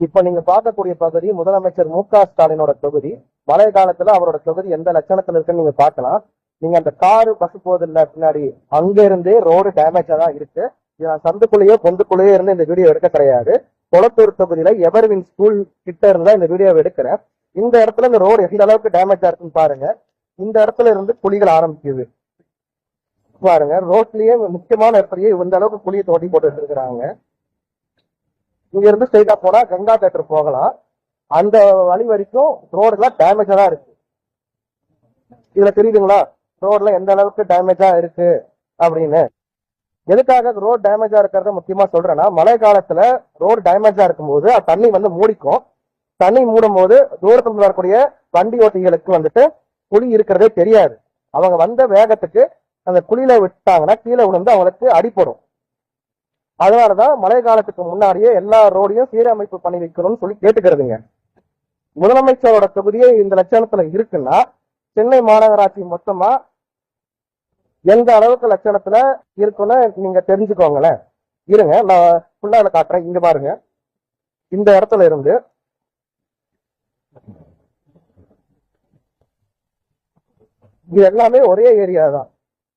இப்ப நீங்க பார்க்கக்கூடிய பகுதி முதலமைச்சர் மு க ஸ்டாலினோட தொகுதி. மழை காலத்துல அவரோட தொகுதி எந்த லட்சணத்துல இருக்குன்னு நீங்க பார்க்கலாம். நீங்க அந்த காரு பஸ் போதில்ல பின்னாடி அங்க இருந்தே ரோடு டேமேஜா தான் இருக்கு. நான் சந்துக்குள்ளேயோ பொந்துக்குள்ளேயோ இருந்து இந்த வீடியோ எடுக்க கிடையாது. குளத்தூர் தொகுதியில எவர்வின் ஸ்கூல் கிட்ட இருந்தா இந்த வீடியோ எடுக்கிறேன். இந்த இடத்துல இந்த ரோடு எந்த அளவுக்கு டேமேஜா இருக்குன்னு பாருங்க. இந்த இடத்துல இருந்து குழிகள் ஆரம்பிக்குது. பாருங்க ரோட்லயே முக்கியமான இடத்துலயே இந்த அளவுக்கு குழியை தோட்டி போட்டு இருக்கிறாங்க இங்க இருந்து ஸ்ட்ரைட்டா போனா கங்கா தேட்டர் போகலாம். அந்த வழி வரைக்கும் ரோடு எல்லாம் டேமேஜா தான் இருக்கு. இதுல தெரியுதுங்களா? ரோட்ல எந்த அளவுக்கு டேமேஜா இருக்கு அப்படின்னு. எதுக்காக ரோடு டேமேஜா இருக்கிறத முக்கியமா சொல்றேன்னா மழை காலத்துல ரோடு டேமேஜா இருக்கும்போது தண்ணி வந்து மூடிக்கும். தண்ணி மூடும் போது தூரத்துல வரக்கூடிய வண்டி ஓட்டிகளுக்கு வந்துட்டு குழி இருக்கிறதே தெரியாது. அவங்க வந்த வேகத்துக்கு அந்த குழியில விட்டாங்கன்னா கீழே விழுந்து அவங்களுக்கு அடிபடும் அதனாலதான் மழை காலத்துக்கு முன்னாடியே எல்லா ரோடையும் சீரமைப்பு பண்ணி வைக்கணும்னு சொல்லி கேட்டுக்கிறதுங்க. முதலமைச்சரோட தொகுதியே இந்த லட்சணத்துல இருக்குன்னா சென்னை மாநகராட்சி மொத்தமா எந்த அளவுக்கு லட்சணத்துல இருக்குன்னு நீங்க தெரிஞ்சுக்கோங்களேன். இருங்க நான் ஃபுல்லா இதை காட்டுறேன். இங்க பாருங்க. இந்த இடத்துல இருந்து இது எல்லாமே ஒரே ஏரியா தான்.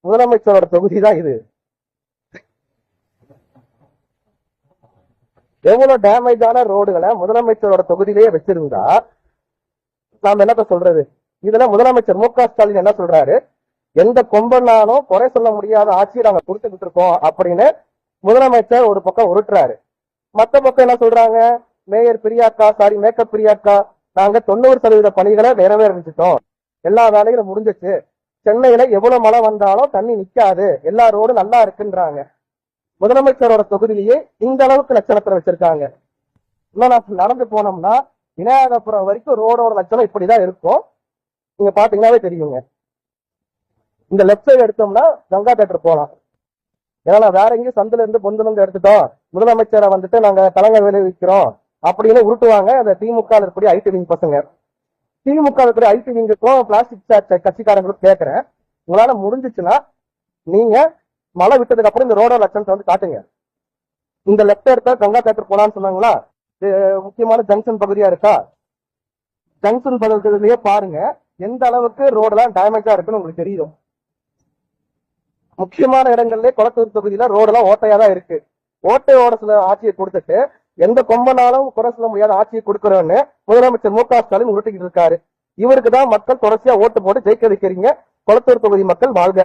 முதலமைச்சரோட தொகுதி தான் இது. எவ்வளவு டேமேஜான ரோடுகளை முதலமைச்சரோட தொகுதியிலேயே வச்சிருந்தா நாம என்னத்த சொல்றது? இதுல முதலமைச்சர் மு க ஸ்டாலின் என்ன சொல்றாரு? எந்த கொம்பனாலும் குறை சொல்ல முடியாத ஆட்சியை நாங்க கொடுத்துக்கிட்டு இருக்கோம் அப்படின்னு முதலமைச்சர் ஒரு பக்கம் உருட்டுறாரு. மத்த பக்கம் என்ன சொல்றாங்க? மேயர் பிரியாக்கா சாரி மேக்கப் பிரியாக்கா நாங்க தொண்ணூறு சதவீத பணிகளை நிறைவேறிச்சிட்டோம். எல்லா வேலைகளும் முடிஞ்சிச்சு. சென்னையில எவ்வளவு மழை வந்தாலும் தண்ணி நிக்காது. எல்லா ரோடும் நல்லா இருக்குன்றாங்க. முதலமைச்சரோட தொகுதியிலேயே இந்த அளவுக்கு லட்சணத்தை வச்சிருக்காங்க. இன்னும் நான் நடந்து போனோம்னா விநாயகபுரம் வரைக்கும் ரோடோட லட்சணம் இப்படிதான் இருக்கும். நீங்க பாத்தீங்கன்னாவே தெரியுங்க. இந்த லெஃப்ட் சைடு எடுத்தோம்னா கங்கா தேட்டர் போலாம். ஏன்னா நான் வேற எங்கேயும் சந்தில இருந்து பொந்துல எடுத்துட்டோம். முதலமைச்சரை வந்துட்டு நாங்க தலைங்க விளைவிக்கிறோம் அப்படின்னு உருட்டுவாங்க. அந்த திமுக இருக்கக்கூடிய ஐடி விங் பசங்க. திமுக இருக்கக்கூடிய ஐடி விங்குக்கும் பிளாஸ்டிக் கட்சிக்காரங்களுக்கும் கேட்கிறேன் உங்களால முடிஞ்சிச்சுன்னா நீங்க மழை விட்டதுக்கு அப்புறம் இந்த ரோட லட்சணத்தை வந்து காட்டுங்க. இந்த லெஃப்ட் எடுத்தா கங்கா தேட்டர் போலான்னு சொன்னாங்களா? முக்கியமான ஜங்ஷன் பகுதியா இருக்கா? ஜங்ஷன் பகுதியிலேயே பாருங்க. எந்த அளவுக்கு ரோடெல்லாம் டேமேஜா இருக்குன்னு உங்களுக்கு தெரியும். முக்கியமான இடங்கள்லயே குளத்தூர் தொகுதியில ரோடெல்லாம் ஓட்டையா தான் இருக்கு. ஓட்டையோட சில ஆட்சியை கொடுத்துட்டு எந்த கொம்பனாலும் குறை சொல்ல முடியாத ஆட்சியை கொடுக்குறோன்னு முதலமைச்சர் மு க ஸ்டாலின் உருட்டிக்கிட்டு இருக்காரு. இவருக்கு தான் மக்கள் தொடர்ச்சியா ஓட்டு போட்டு ஜெயிக்க வைக்கிறீங்க. குளத்தூர் தொகுதி மக்கள் வாழ்க.